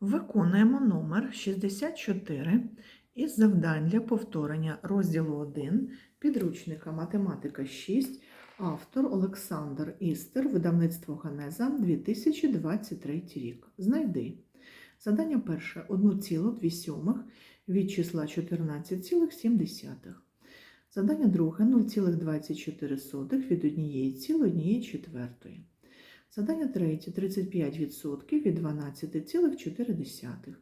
Виконуємо номер 64 із завдань для повторення розділу 1 підручника Математика 6, автор Олександр Істер, видавництво Ганеза 2023 рік. Знайди. Задання перше 1,2 від числа 14,7. Задання друге 0,24 від 1,1 Задання третє 35% від 12,4.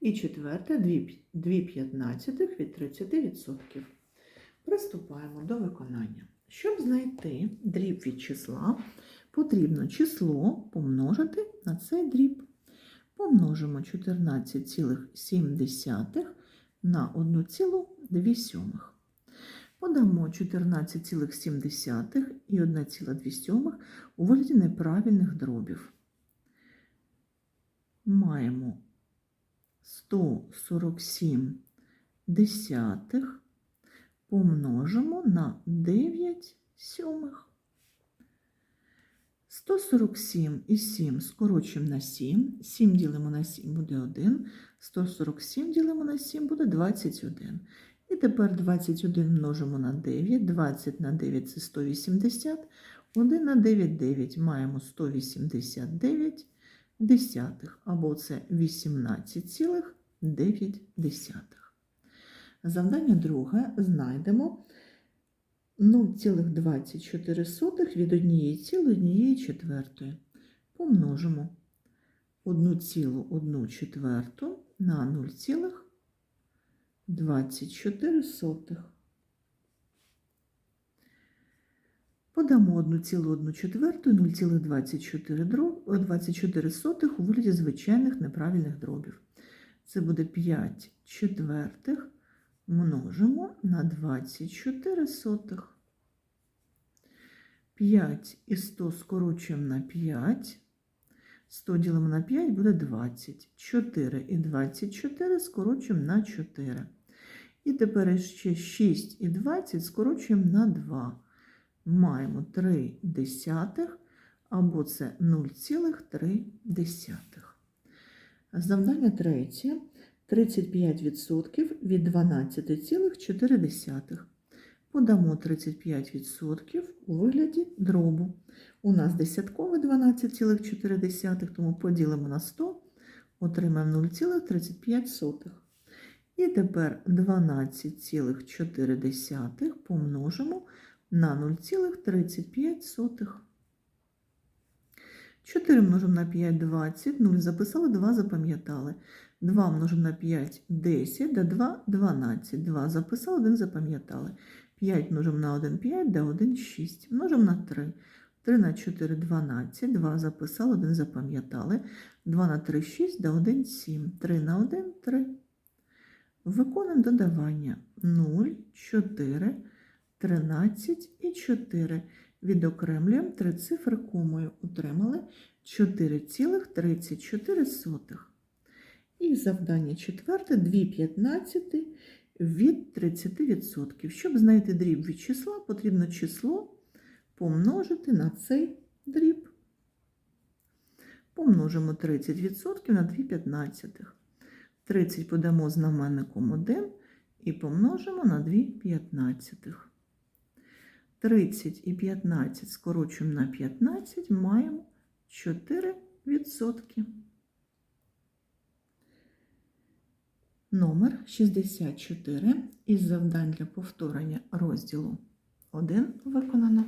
І четверте 2,15 від 30%. Приступаємо до виконання. Щоб знайти дріб від числа, потрібно число помножити на цей дріб. Помножимо 14,7 на 1,2. Подамо 14,7 і 1,2 у вигляді неправильних дробів. Маємо 147 десятих помножимо на 9 сьомих. 147 і 7 скорочимо на 7. 7 ділимо на 7 буде 1. 147 ділимо на 7 буде 21. І тепер 21 множимо на 9. 20 на 9 це 180. 1 на 9 9 маємо 189 десятих, або це 18,9. Завдання друге знайдемо 0,24 від 1,1 Помножимо 1,1 четверту на 0,24. Подамо 1,1 четверту і 0,24 у вигляді звичайних неправильних дробів. Це буде 5 четвертих множимо на 24 сотих. 5 і 100 скорочуємо на 5. 100 ділимо на 5 буде 20. 4 і 24 скорочуємо на 4. І тепер ще 6 і 20 скорочуємо на 2. Маємо 3 десятих, або це 0,3. Завдання третє. 35% від 12,4. Подамо 35% у вигляді дробу. У нас десяткове 12,4, тому поділимо на 100, отримаємо 0,35. І тепер 12,4 помножимо на 0,35. 4 множимо на 5 20, 0 записали, 2 запам'ятали. 2 множимо на 5 10, да 2 12. 2 записали, 1 запам'ятали. 5 множимо на 1 5, да 1 6. Множимо на 3. 3 на 4 12, 2 записали, 1 запам'ятали. 2 на 3 6, да 1 7. 3 на 1 3. Виконуємо додавання 0, 4, 13 і 4. Відокремлюємо три цифри комою. Отримали 4,34. І завдання четверте 2,15 від 30%. Щоб знайти дріб від числа, потрібно число помножити на цей дріб. Помножимо 30% на 2,15. 30 подамо знаменником 1 і помножимо на 2,15. 30 і 15 скорочуємо на 15, маємо 4%. Номер 64 із завдань для повторення розділу 1 виконано.